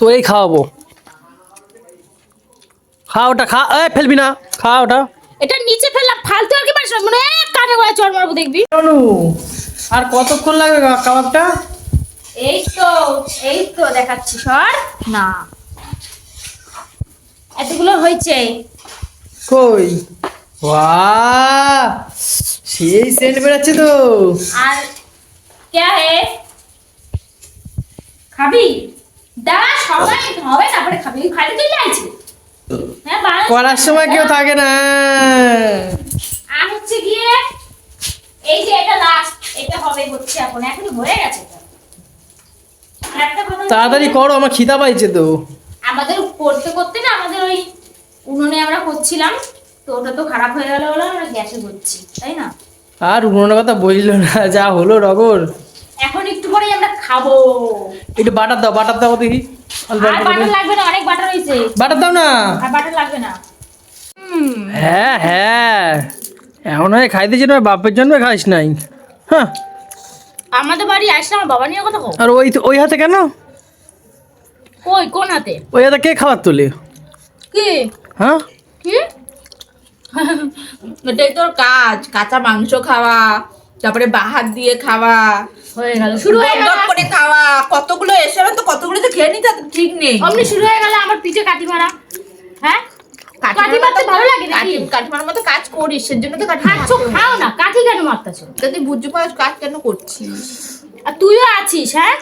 তোরেই খাওয়াবো। খা ওটা খা এ ফেলবি না খা ওটা। এটা নিচে ফেললাম ফালতু আর কি পারিস না মানে কানে করে চড় মারবো দেখবি। অনু আর কতক্ষণ লাগবে কাবাবটা? এই তো এই তো দেখাচ্ছি সর। না। এতগুলো হয়েছে। কই? বাহ সেই সেন্ট বেরাচ্ছে তো। আর কে হে? খাবি? দাঁড়া সবাই হবে তারপরে খাবি। চলে আইছি। হ্যাঁ বাড়া করার সময় কেউ থাকে না। আর হচ্ছে গিয়ে এই যে এটা লাস্ট এটা হবে হচ্ছে এখন এখন হয়ে গেছে তাড়াতাড়ি করো আমার খিদা পাইছে তো। আমাদের করতে করতে না আমাদের ওই উনুনে আমরা করছিলাম তো ওটা তো খারাপ হয়ে গেল বলে আমরা গ্যাসে করছি তাই না? আর উনোর কথা বলল না যা হলো রগর। এখন একটু পরেই আমরা খাব। একটু বাটার দাও বাটার দাও দেখি। আর বাটার লাগবে না অনেক বাটার হয়েছে বাটার দাও না। আর বাটার লাগবে না। হ্যাঁ হ্যাঁ। এমন হয় খাইতে যেন বাপের জন্য খাইস নাই। হ্যাঁ আমাদের বাড়ি আসলে আমার বাবা নিয়ে কথা কো আর ওই ওই হাতে কেন? কই কোন হাতে? ওই হাতে কে খাবার তোলে? কি? হ্যাঁ কি? এটাই তোর কাজ কাঁচা মাংস খাওয়া। তারপরে বাহার দিয়ে খাওয়া হয়ে গেল শুরু হয়ে গেল। করে খাওয়া কতগুলো এসে তো কতগুলো তো খেয়ে নিতে ঠিক নেই। অমনি শুরু হয়ে গেল আমার পিঠে কাটি মারা। হ্যাঁ? মারতে ভালো লাগে নাকি? কাঠিমার মতো কাজ করিস সেজন্য তো কাঠি খাচ্ছ খাও না কাঠি কেন মারতেছো? তা তুই বুঝতে পারিস কাজ কেন করছিস? আর তুইও আছিস হ্যাঁ?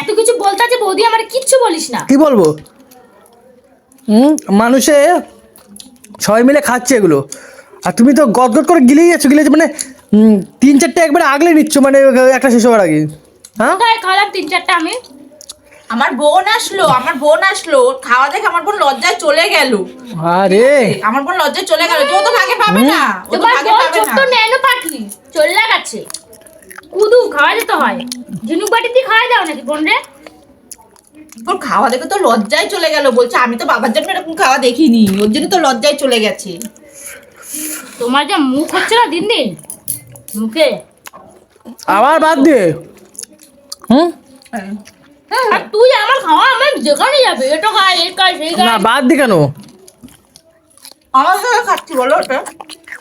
এত কিছু বলতে আছে বৌদি আমার কিচ্ছু বলিস না। কি বলব? হুম? মানুষে সবাই মিলে খাচ্ছে এগুলো। আর তুমি তো গদগদ করে গিলেই যাচ্ছ গিলে মানে তিন চারটে একবারে আগলে নিচ্ছ মানে একটা শেষ হওয়ার আগে। হ্যাঁ? খাওয়ালাম তিন চারটা আমি? আমার বোন আসলো আমার বোন আসলো। ওর খাওয়া দেখে আমার বোন লজ্জায় চলে গেল। আরে। আমার বোন লজ্জায় চলে গেল। ও তো ভাগে পাবে না। ও তো ভাগে পাবে না। ন্যানো পাখি চলে গেছে। কুদু খাওয়া যেতে হয়। ঝিনুক বাটি দিয়ে খাওয়া দাও নাকি বোন রে? ওর খাওয়া দেখে তো লজ্জায় চলে গেল। বলছে আমি তো বাবার জন্য এরকম খাওয়া দেখিনি। ওর জন্য তো লজ্জায় চলে গেছে। তোমার যা মুখ হচ্ছে না দিন দিন? মুখে? আবার বাদ দিয়ে হুম? আর তুই আমার খাওয়া আমার যেখানে যাবে এটা খাই এই খাই সেই খাই। না বাদ দি কেন? আমার খাবার খাচ্ছি বলো ওটা।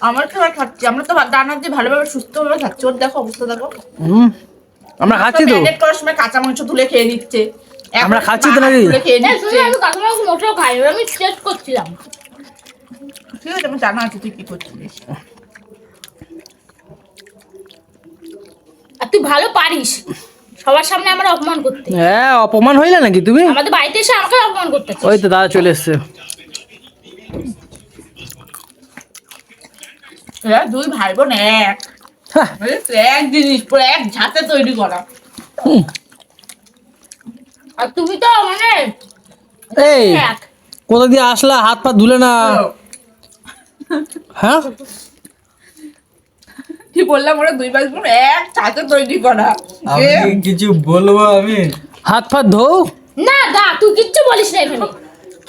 আমার খাবার খাচ্ছি আমরা তো দানা দিয়ে ভালোভাবে সুস্থভাবে খাচ্ছি। ওর দেখো অবস্থা দেখো। হুম? আমরা খাচ্ছি তো। ম্যারিনেট করার সময় কাঁচা মাংস তুলে খেয়ে নিচ্ছে। আমরা খাচ্ছি তো নাকি? তুলে খেয়ে নিচ্ছে শুনে আমি কাঁচা মাংস মোটেও খাই আমি টেস্ট করছিলাম। ঠিক আছে আমি জানা আছে তুই কি করছিস তুই ভালো পারিস। সবার সামনে আমার অপমান করতে। হ্যাঁ অপমান হইলে নাকি তুমি? আমাদের বাড়িতে এসে আমাকে অপমান করতে ওই তো দাদা চলে এসছে। দুই ভাই বোন এক। হ্যাঁ, এক জিনিস পুরো এক ঝাঁতে তৈরি করা। আর তুমি তো মানে এই এক। কোথা দিয়ে আসলা? হাত পা ধুলে না। হ্যাঁ? কি বললাম ওরা দুই ভাই বোন এক ছাতে তৈরি করা। আমি এ, কিছু বলব আমি? হাত পা ধোও। না দা তুই কিচ্ছু বলিস না এখানে।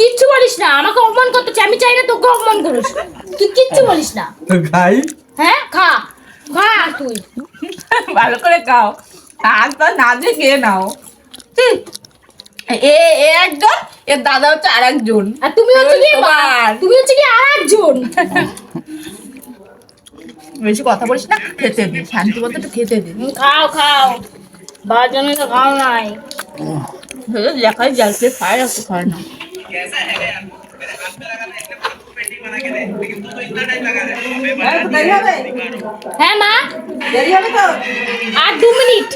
কিচ্ছু বলিস না আমাকে অপমান করতে আমি চাই না তোকে অপমান করিস তুই কিচ্ছু বলিস না। তো খাই। হ্যাঁ খা খা তুই। ভালো করে খাও। হাত পা না দিয়ে খেয়ে নাও। এ এ একজন এর দাদা হচ্ছে আর একজন আর তুমি হচ্ছে কি। তুমি হচ্ছে কি আর একজন বেশি কথা বলিস না খেতে দে শান্তি মতো একটু খেতে দে। হুম, খাও খাও। বাবার জন্য তো খাও নাই। দেখাই যাচ্ছে খায় একটু খায় না। হ্যাঁ মা? দেরি আর দু মিনিট।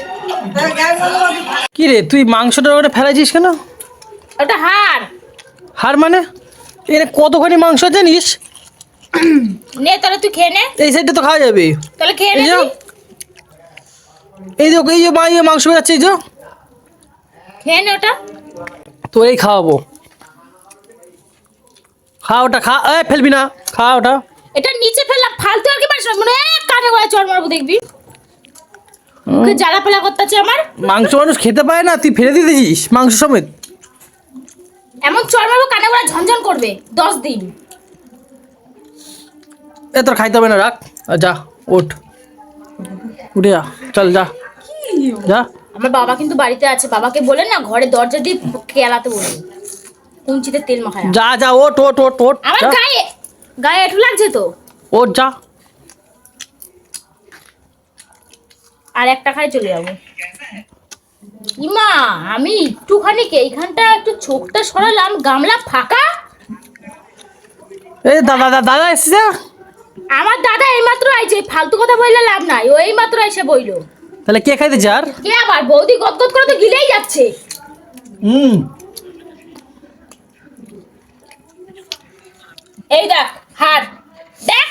কি রে তুই মাংসটা ওটা ফেলাইছিস কেন? ওটা হার হার মানে? এখানে কতখানি মাংস জানিস? নে তাহলে তুই খেয়ে নে। এই সাইডটা তো খাওয়া যাবে। তাহলে খেয়ে নে এই যে এই যে মা এই মাংস বেরাচ্ছে এই যে। খেয়ে নে ওটা। তোরেই খাওয়াবো। খা ওটা খা এ ফেলবি না খা ওটা। এটা নিচে ফেললাম ফালতু আর কি পারিস না মানে এক কানে করে চড় মারবো দেখবি। ওকে জ্বালা পেলা করতেছে আমার। মাংস মানুষ খেতে পারে না তুই ফেলে দিয়ে দিয়েছিস মাংস সমেত। এমন চড় মারবো কানে করে ঝনঝন করবে দশ দিন। এ তোর খাইতে হবে না রাখ। আর যা ওঠ। উঠে যা চল যা। যা। আমার বাবা কিন্তু বাড়িতে আছে। বাবাকে বলে না ঘরে দরজা দিয়ে কেলাতে বলবে কুঞ্চিতে তেল মাখায়। যা যা ওট ওট ওট ওট আমার গায়ে গায়ে একটু লাগছে তো? ওট যা। আর একটা খাই চলে যাব। ইমা আমি একটুখানি এইখানটা একটু চোখটা সরালাম গামলা ফাঁকা? এই দাদা দাদা দাদা এসেছে? আমার দাদা এইমাত্র আইছে ফালতু কথা বললে লাভ নাই ও এইমাত্র এসে বইলো। তাহলে কে খাইতে আর কে আবার? বৌদি গদগদ করে তো গিলেই যাচ্ছে। হুম। এই দেখ হার। দেখ।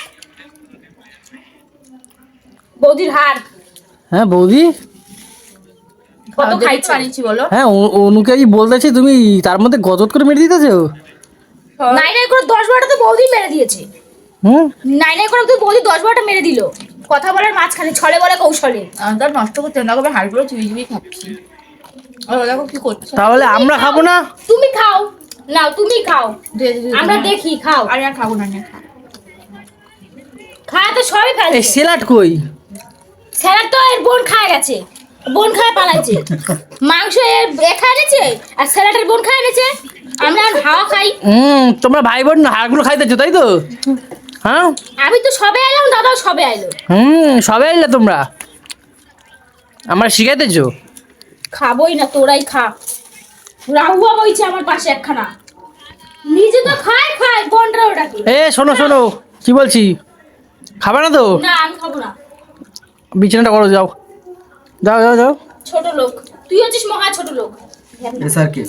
বৌদির হার। হ্যাঁ বৌদি? কত দেখে খাইছে? বলো। হ্যাঁ অনুকে বলতেছি তুমি তার মধ্যে গজত করে মেরে দিতেছো? নাই নাই করে দশ বারোটা তো বৌদি মেরে দিয়েছে। হুম? নাই নাই করে তো বৌদি দশ বারোটা মেরে দিল। কথা বলার মাঝখানে ছলে বলে কৌশলে। আমি তো আর নষ্ট করতে না হাড়গুলো চুবি চুবি খাচ্ছি। দেখো কি করছে। তাহলে আমরা খাব না? তুমি খাও। নাও তুমি খাও। আমরা দেখি খাও। আরে আর খাব না খায় তো সবই এই ফেলছে সেলাট কই? স্যালাড তো এর বোন খায় গেছে। বোন খায় পালাইছে। মাংস এর খায় এনেছে আর স্যালাডের বোন খায় এনেছে আমরা আর হাওয়া খাই। হুম তোমরা ভাই বোন হাড়গুলো খাইতেছো তাই তো? হ্যাঁ? আমি তো সবে এলাম দাদাও সবে আইলো। হুম সবে এলে তোমরা। আমার শিখাইতেছো? খাবোই না তোরাই খা। রাহুয়া বইছে আমার পাশে একখানা। নিজে তো খায় খায় বোনরা ওটাকে এ শোনো শোনো কি বলছি? খাবে না তো? না আমি খাব না। বিছানাটা করো যাও। যাও যাও যাও। ছোট লোক। তুই হচ্ছিস মহা ছোট লোক। এসআরকে